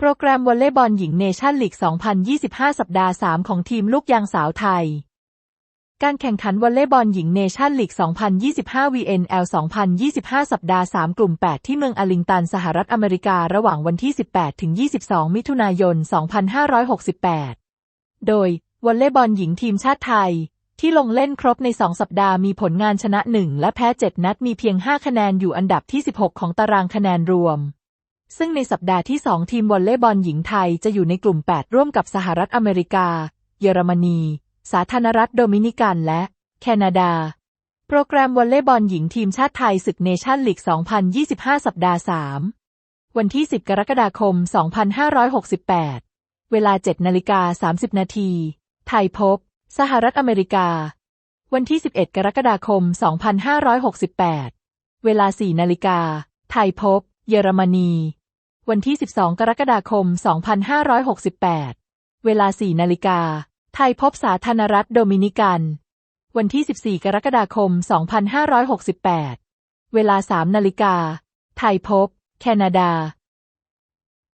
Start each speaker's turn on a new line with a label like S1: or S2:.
S1: โปรแกรมวอลเลย์บอลหญิงเนชั่นลีก 2025 สัปดาห์ 3 ของทีมลูกยางสาวไทย การแข่งขันวอลเลย์บอลหญิงเนชั่นลีก 2025 VNL 2025 สัปดาห์ 3 กลุ่ม 8 ที่เมืองอาลิงตัน สหรัฐอเมริการะหว่างวันที่ 18 ถึง 22 มิถุนายน 2568 โดยวอลเลย์บอลหญิงทีมชาติไทย ที่ลงเล่นครบใน 2 สัปดาห์มีผลงานชนะ 1 และแพ้ 7 นัดมีเพียง 5 คะแนนอยู่อันดับที่ 16 ของตารางคะแนนรวม ซึ่งในสัปดาห์ที่ 2 ทีมวอลเลย์บอลหญิงไทยจะอยู่ในกลุ่ม 8 ร่วมกับสหรัฐอเมริกา เยอรมนี สาธารณรัฐโดมินิกันและ แคนาดา โปรแกรมวอลเลย์บอลหญิงทีมชาติไทยศึกเนชั่นลีก 2025 สัปดาห์ 3 วันที่ 10 กรกฎาคม 2568 เวลา 7 นาฬิกา 30 นาที ไทยพบ สหรัฐอเมริกา วันที่ 11 กรกฎาคม 2568 เวลา 4 นาฬิกา ไทยพบ เยอรมนี วันที่ 12 กรกฎาคม 2568 เวลา 4 นาฬิกา ไทยพบสาธารณรัฐโดมินิกัน วันที่ 14 กรกฎาคม 2568 เวลา 3 นาฬิกา ไทยพบ แคนาดา